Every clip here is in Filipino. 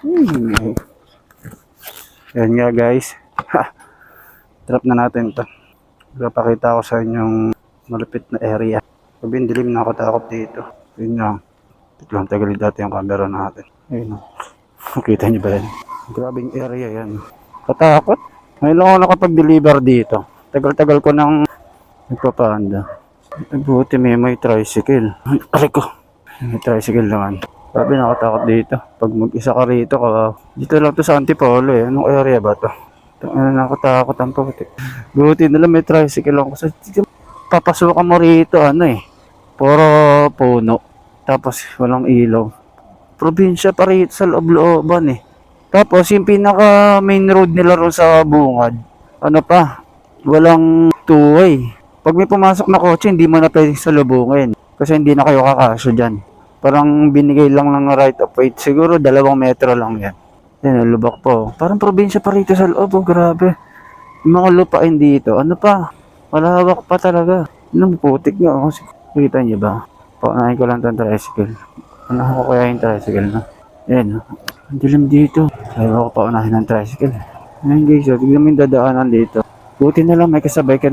Hmm. Yan nga guys. Trap na natin to. Papakita ko sa inyong malupit na area. Sabi dilim na ako takot dito. Yun nga. Biglang tagal dati yung camera natin. Ayun o. Nakita niyo ba yan? Grabing area yan. Katakot. Ngayon lang ako nakapag-deliver dito. Tagal-tagal ko nang nagpapanda. Buti may may tricycle. Ay, aray ko. May tricycle naman. Sabi nakatakot dito. Pag mag-isa ka rito, ka, dito lang to sa Antipolo eh. Anong area ba to? Ano nakatakot ang puti. Buti nila may tricycle ako. Kasi papasukan mo rito, ano eh. Puro puno. Tapos walang ilaw. Probinsya pa rito sa loob-looban eh. Tapos yung pinaka main road nila ron sa bungad. Ano pa? Walang two-way. Pag may pumasok na kotse, hindi mo na pwedeng salubungin. Kasi hindi na kayo kakasyo dyan. Parang binigay lang ng right of way. Siguro dalawang metro lang yan. Yan, lubak po. Parang probinsya pa rito sa loob. Oh, grabe. Yung mga lupain dito. Ano pa? Malawak pa talaga. Ano, putik nga. Oh. Kita niyo ba? Paunahin ko lang itong tricycle. Unahan ko kaya yung tricycle na. Yan. oh. Ang dilim dito. Ayaw ko paunahin ng tricycle. Ayun guys, oh, tignan mo yung dadaanan dito. Buti na lang may kasabay ka.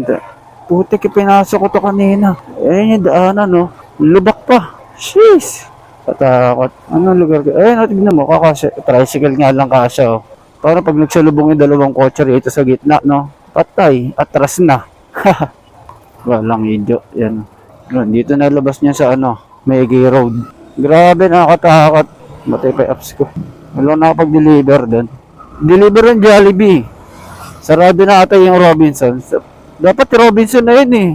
Putik, pinasok ko to kanina. Ayun yung daanan, no. Lubak pa. Sheesh. Katakot. Anong lugar ka? Ayun, oh, tignan mo. Kakasya. Tricycle nga lang kasya, oh. Para pag nagsalubong yung dalawang kotse rito sa gitna, no? Patay. Atras na. Walang idyo. Yan. Yun, dito na labas niya sa ano, Megi Road. Grabe, nakakatakot. Matay pa apps ko. Wala na nakapag-deliver doon. Deliver ng Jollibee. Sarado na ata yung Robinson. Dapat Robinson na yun eh.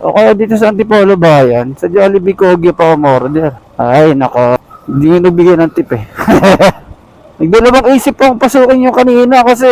O kaya dito sa Antipolo Bayan, sa Jollibee Kogyo pa umorder. Ay, nako. Hindi nyo nagbigay ng tip eh. Nagdalawang isip akong pasukin yung kanina kasi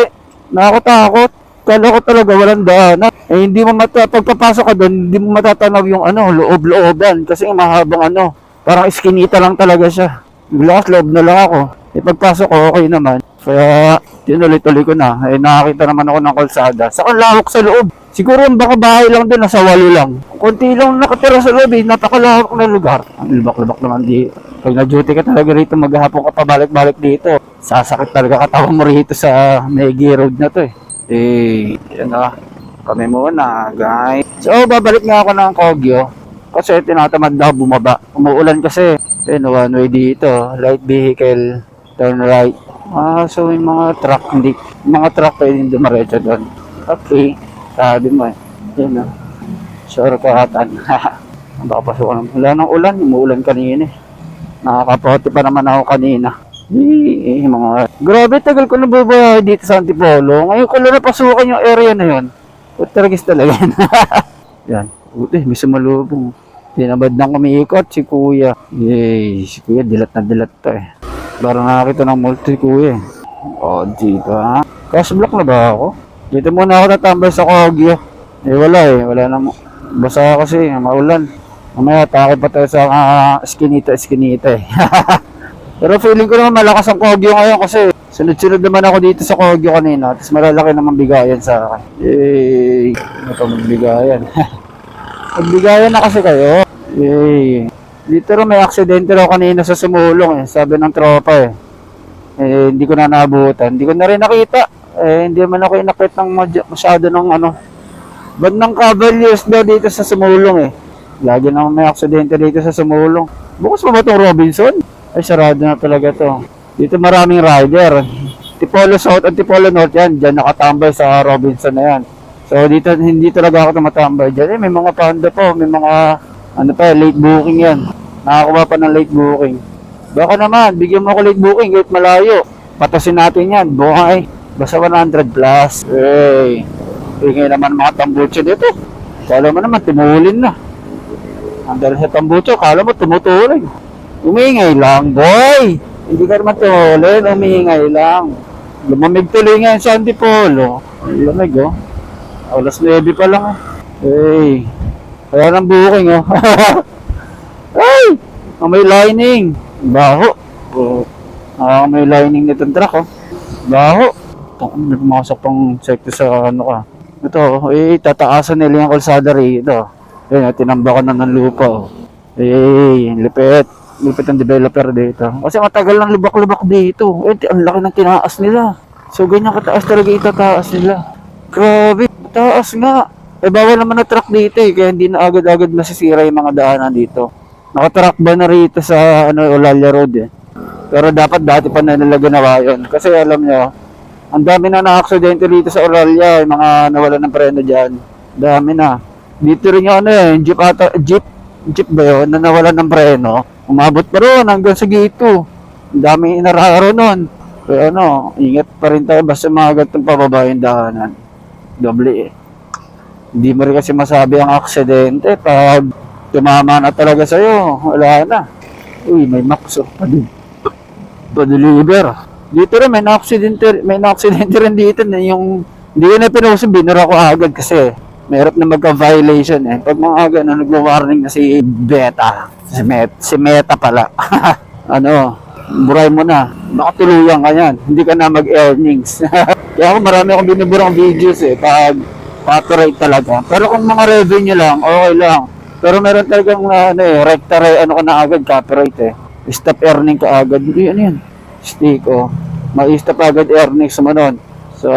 nakakatakot. Kala ko talaga walang daanan. Eh, hindi mo mata, pagpapasok ka doon, hindi mo matatanaw yung ano, loob-looban. Kasi mahabang ano, parang iskinita lang talaga siya. Lakas loob na lang ako. Eh, pagpasok ko, okay naman. Kaya, tinuloy-tuloy ko na. Eh, nakakita naman ako ng kalsada. Sa lawak sa loob. Siguro yung baka bahay lang doon, nasa walo lang. Kunti lang nakatira sa loob eh, napakalawak na lugar. Ang lubak-lubak naman di. Pag na-duty ka talaga rito, maghapon ka pa balik-balik dito. Sasakit talaga katawan mo rito sa Megi Road na to eh. Eh, yan na. Kami muna, guys. So, babalik nga ako ng Kogyo. Kasi tinatamad na bumaba. Umuulan kasi. Then, one way dito. Light vehicle, turn right. Ah, so yung mga truck, hindi, mga truck pwedeng dumaretso doon. Okay, sabi mo eh. Yan na. Shortcutan. Baka pasukan. Wala nang ulan, umuulan kanina eh. Nakakapote pa naman ako kanina. Eh, mga... Grabe, tagal ko nabubuhay dito sa Antipolo. Ngayon ko lang napasukan yung area na yun. Putragis talaga yan. yan. Buti, may sumalubong. Tinabad nang umiikot si kuya. Yay, si kuya dilat na dilat to eh. Parang nakakita ng multi kuya eh. O, di ba? Cash block na ba ako? Dito muna ako tatambay sa Kogyo. Eh, wala eh. Wala na. Basa kasi, maulan. Mamaya, takot pa tayo sa uh, skinita-skinita eh. Pero feeling ko naman malakas ang Kogyo ngayon kasi sunod-sunod naman ako dito sa Kogyo kanina. Tapos malalaki naman bigayan sa akin. Yay! Ano pa magbigayan? magbigayan na kasi kayo. Yay! Dito rin may aksidente raw kanina sa sumulong eh. Sabi ng tropa eh. Eh, hindi ko na naabutan. Hindi ko na rin nakita. Eh, hindi man ako inakit ng masyado ng ano. Bandang Cavaliers daw dito sa sumulong eh. Lagi naman may aksidente dito sa sumulong. Bukas pa ba itong Robinson? Ay, sarado na talaga to. Dito maraming rider. Tipolo South at Tipolo North yan. Diyan nakatambay sa Robinson na yan. So, dito hindi talaga ako tumatambay dyan. Eh, may mga panda po. May mga, ano pa, late booking yan. Nakakuha pa ng late booking. Baka naman, bigyan mo ako late booking kahit malayo. Patasin natin yan. Buhay. Basta 100 plus. Hey. Ingay naman mga tambucho dito. Kala mo naman, tumulin na. Ang dahil sa tambucho, kala mo tumutulin. Umingay lang, boy. Hindi ka naman tulin, umingay lang. Lumamig tuloy nga sa Antipolo. Ang lamig, oh. Alas 9 pa lang, oh. Hey. Kaya ng booking, oh. Ay! Ang may lining. Baho. Oh. Ah, may lining nitong truck, oh. Baho. May pumasok pang sekto sa ano ka. Ito, oh, eh, tataasan nila yung kalsada rito. Ayun, tinambakan na ng lupa, oh. Eh, lipit. lupit ng developer dito. Kasi matagal ng lubak-lubak dito. Eh, ang laki ng tinaas nila. So, ganyan kataas talaga itataas nila. Grabe, taas nga. Eh, bawal naman na truck dito eh, kaya hindi na agad-agad masisira yung mga daanan dito. Nakatrack ba na rito sa ano, Olalia Road eh. Pero dapat dati pa na nila yun. Kasi alam nyo, ang dami na na-aksidente dito sa Oralia, yung mga nawala ng preno dyan. Dami na. Dito rin yung ano eh, jeep ata, jeep, jeep ba yun, na nawala ng preno. Umabot pa ron hanggang sa gito. Ang dami inararo nun. Pero ano, ingat pa rin tayo basta mga gatong pababa yung daanan. Doble eh. Hindi mo rin kasi masabi ang aksidente pag tumama na talaga sa'yo. Wala na. Uy, may makso. Padu pa-deliver. Dito rin, may na-aksidente, may na-aksidente rin dito na yung, hindi ko na pinusin, binura ko agad kasi mahirap na magka-violation eh. Pag mga ganun, nagwa-warning na si Beta, si, Met, si Meta pala. ano, buray mo na. Baka tuluyan ka yan. Hindi ka na mag-earnings. Kaya ako marami akong binuburang videos eh, pag copyright talaga. Pero kung mga revenue lang, okay lang. Pero meron talagang uh, ano eh, rectare, ano ka na agad, copyright eh. Stop earning ka agad. Hindi, ano yan? Stick, oh. Ma-stop agad earnings mo nun. So,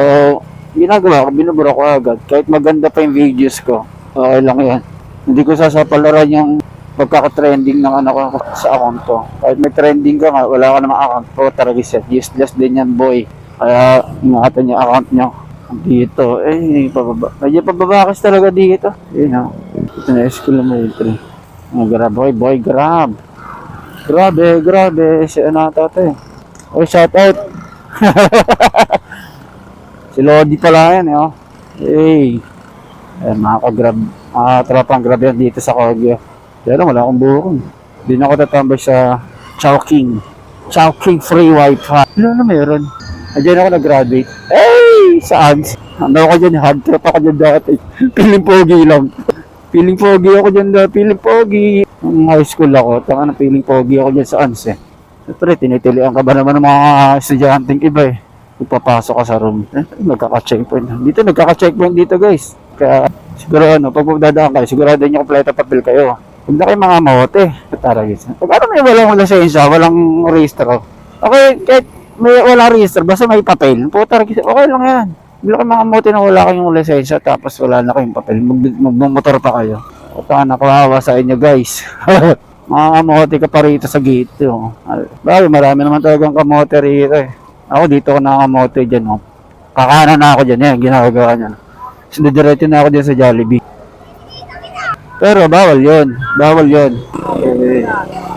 ginagawa ko, binubura ko agad. Kahit maganda pa yung videos ko, okay lang yan. Hindi ko sasapalaran yung pagkaka-trending ng ano ko sa account ko. Kahit may trending ka nga, wala ka namang account ko, talaga set. Useless din yan, boy. Kaya, ingatan yung account nyo. Dito, eh, pababa. Medyo pababakas talaga dito. Yun, oh. Ito na, kilometer. Oh, grab, boy, boy, grab. Grabe, grabe. Si ano ata eh. Oh, shout out. si Lodi pala yan, eh, oh. Hey. Ayan, mga ka-grab. Mga tropang grab yan dito sa Kogyo. Pero wala akong bukong. Hindi na ako tatambay sa Chowking. Chowking free wifi. Ano na meron? Diyan ako nag-graduate. Hey! Saan? Ano ako dyan? Hard trip ako dyan dati. Piling pogi lang. Piling pogi ako dyan dati. Piling pogi. Nung high school ako, tanga na piling pogi ako dyan sa ANS eh. Siyempre, tinitilian ka ba naman ng mga estudyanteng iba eh. Kung papasok ka sa room. Eh, nagkaka-checkpoint. Dito, nagkaka-checkpoint dito guys. Kaya, siguro ano, pag magdadaan kayo, sigurado nyo kompleto papel kayo. Huwag na kayo mga mote. Tara guys. Pag ano may walang lisensya, walang registro. Okay, kahit may wala register, basta may papel. Puta, okay lang yan. Hindi kayo mga mote na wala kayong lisensya, tapos wala na kayong papel. Mag magmumotor pa kayo. Puta, nakawawa sa inyo guys. mga kamote ka pa rito sa gate. Oh. Bago, marami naman talagang kamote rito eh. Ako dito ako nakakamote dyan. Oh. Kakanan na ako dyan. Yan, ginagawa niyan. So, didiretso na ako dyan sa Jollibee. Pero bawal yon Bawal yon Eh,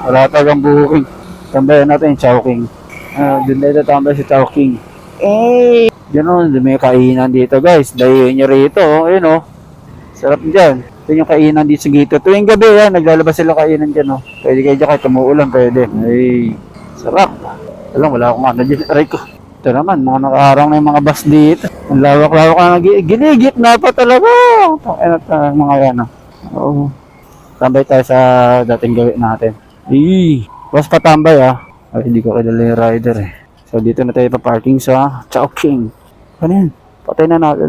wala talagang booking. Tambayan natin yung Chowking. Ah, doon na tambay si Chowking. Eh, yun o, may kainan dito guys. Dahiyo nyo rito. Oh. Ayun oh. Sarap dyan. Ito yung kainan dito sa gito. Tuwing gabi yan, naglalabas sila kainan dyan oh. Pwede kayo dyan kahit tumuulan, pwede. Ay, sarap. Alam, wala akong ano dyan. Aray ko. Ito naman, mga nakaharang na yung mga bus dito. Ang lawak-lawak na ginigit na pa talaga. Ano ta, mga yan oh. Tambay tayo sa dating gawin natin. Eee, was patambay ah. Ay, hindi ko kilala yung rider eh. So, dito na tayo pa parking sa Chowking. Ano yan? Patay na natin.